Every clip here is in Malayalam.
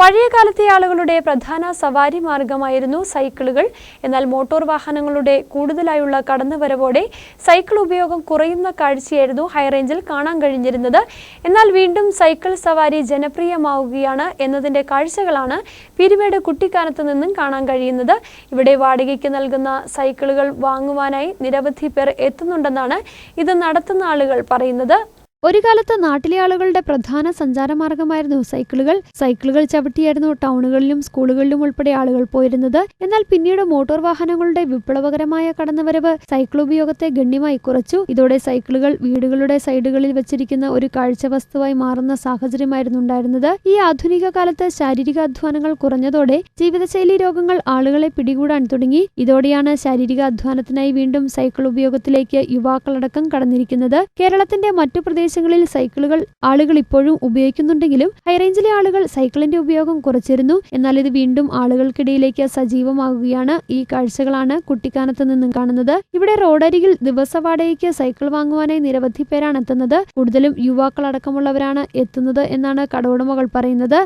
പഴയ കാലത്തെ ആളുകളുടെ പ്രധാന സവാരി മാർഗമായിരുന്നു സൈക്കിളുകൾ. എന്നാൽ മോട്ടോർ വാഹനങ്ങളുടെ കൂടുതലായുള്ള കടന്നുവരവോടെ സൈക്കിൾ ഉപയോഗം കുറയുന്ന കാഴ്ചയായിരുന്നു ഹൈറേഞ്ചിൽ കാണാൻ കഴിഞ്ഞിരുന്നത്. എന്നാൽ വീണ്ടും സൈക്കിൾ സവാരി ജനപ്രിയമാവുകയാണ് എന്നതിന്റെ കാഴ്ചകളാണ് പീരുമേട് കുട്ടിക്കാനത്ത് നിന്നും കാണാൻ കഴിയുന്നത്. ഇവിടെ വാടകയ്ക്ക് നൽകുന്ന സൈക്കിളുകൾ വാങ്ങുവാനായി നിരവധി പേർ എത്തുന്നുണ്ടെന്നാണ് ഇത് നടത്തുന്ന ആളുകൾ പറയുന്നത്. ഒരു കാലത്ത് നാട്ടിലെ ആളുകളുടെ പ്രധാന സഞ്ചാരമാർഗമായിരുന്നു സൈക്കിളുകൾ. സൈക്കിളുകൾ ചവിട്ടിയായിരുന്നു ടൗണുകളിലും സ്കൂളുകളിലും ഉൾപ്പെടെ ആളുകൾ പോയിരുന്നത്. എന്നാൽ പിന്നീട് മോട്ടോർ വാഹനങ്ങളുടെ വിപ്ലവകരമായ കടന്നുവരവ് സൈക്കിൾ ഉപയോഗത്തെ ഗണ്യമായി കുറച്ചു. ഇതോടെ സൈക്കിളുകൾ വീടുകളുടെ സൈഡുകളിൽ വെച്ചിരിക്കുന്ന ഒരു കാഴ്ച വസ്തുവായി മാറുന്ന സാഹചര്യമായിരുന്നു ഉണ്ടായിരുന്നത്. ഈ ആധുനിക കാലത്ത് ശാരീരിക അധ്വാനങ്ങൾ കുറഞ്ഞതോടെ ജീവിതശൈലി രോഗങ്ങൾ ആളുകളെ പിടികൂടാൻ തുടങ്ങി. ഇതോടെയാണ് ശാരീരിക അധ്വാനത്തിനായി വീണ്ടും സൈക്കിൾ ഉപയോഗത്തിലേക്ക് യുവാക്കളടക്കം കടന്നിരിക്കുന്നത്. കേരളത്തിന്റെ മറ്റു പ്രദേശങ്ങളിൽ സൈക്കിളുകൾ ആളുകൾ ഇപ്പോഴും ഉപയോഗിക്കുന്നുണ്ടെങ്കിലും ഹൈറേഞ്ചിലെ ആളുകൾ സൈക്കിളിന്റെ ഉപയോഗം കുറച്ചിരുന്നു. എന്നാൽ ഇത് വീണ്ടും ആളുകൾക്കിടയിലേക്ക് സജീവമാകുകയാണ് ഈ കാഴ്ചകളാണ് കുട്ടിക്കാനത്ത് നിന്നും കാണുന്നത്. ഇവിടെ റോഡരികിൽ ദിവസ വാടകയ്ക്ക് സൈക്കിൾ വാങ്ങുവാനായി നിരവധി പേരാണ് എത്തുന്നത്. കൂടുതലും യുവാക്കളടക്കമുള്ളവരാണ് എത്തുന്നത് എന്നാണ് കടവുടമകൾ പറയുന്നത്.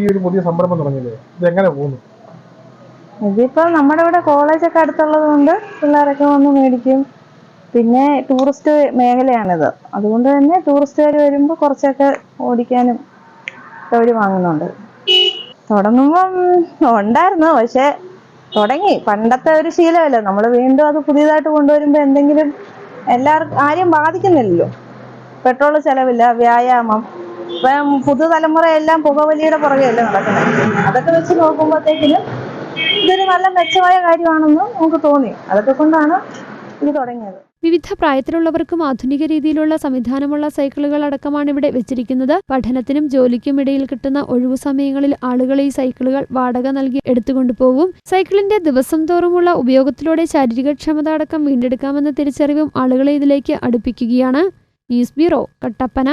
ഈ ഒരു പുതിയ സംരംഭം തുടങ്ങിയത്. ഇത് എങ്ങനെ പോകുന്നു? ഇതിപ്പോ നമ്മുടെ ഇവിടെ കോളേജൊക്കെ അടുത്തുള്ളത് കൊണ്ട് പിള്ളേരൊക്കെ വന്ന് മേടിക്കും. പിന്നെ ടൂറിസ്റ്റ് മേഖലയാണിത്. അതുകൊണ്ട് തന്നെ ടൂറിസ്റ്റുകാർ വരുമ്പോൾ കുറച്ചൊക്കെ ഓടിക്കാനും അവർ വാങ്ങുന്നുണ്ട്. തുടങ്ങുമ്പം ഉണ്ടായിരുന്നു. പക്ഷെ തുടങ്ങി. പണ്ടത്തെ ഒരു ശീലമല്ല. നമ്മൾ വീണ്ടും അത് പുതിയതായിട്ട് കൊണ്ടുവരുമ്പോൾ എന്തെങ്കിലും എല്ലാവർക്കും ആരെയും ബാധിക്കുന്നില്ലല്ലോ. പെട്രോൾ ചെലവില്ല വ്യായാമം. ഇപ്പം പുതുതലമുറ എല്ലാം പുകവലിയുടെ പുറകെയല്ലേ നടക്കുന്നത്. അതൊക്കെ വെച്ച് നോക്കുമ്പോഴത്തേക്കിനും ഇതൊരു നല്ല മെച്ചമായ കാര്യമാണെന്ന് നമുക്ക് തോന്നി. അതൊക്കെ കൊണ്ടാണ് ഇത് തുടങ്ങിയത്. വിവിധ പ്രായത്തിലുള്ളവർക്കും ആധുനിക രീതിയിലുള്ള സംവിധാനമുള്ള സൈക്കിളുകൾ അടക്കമാണ് ഇവിടെ വെച്ചിരിക്കുന്നത്. പഠനത്തിനും ജോലിക്കും ഇടയിൽ കിട്ടുന്ന ഒഴിവു സമയങ്ങളിൽ ആളുകൾ ഈ സൈക്കിളുകൾ വാടക നൽകി എടുത്തുകൊണ്ടുപോകും. സൈക്കിളിന്റെ ദിവസം തോറുമുള്ള ഉപയോഗത്തിലൂടെ ശാരീരിക ക്ഷമത അടക്കം വീണ്ടെടുക്കാമെന്ന തിരിച്ചറിവും ആളുകളെ ഇതിലേക്ക് അടുപ്പിക്കുകയാണ്. News bureau Kattappana.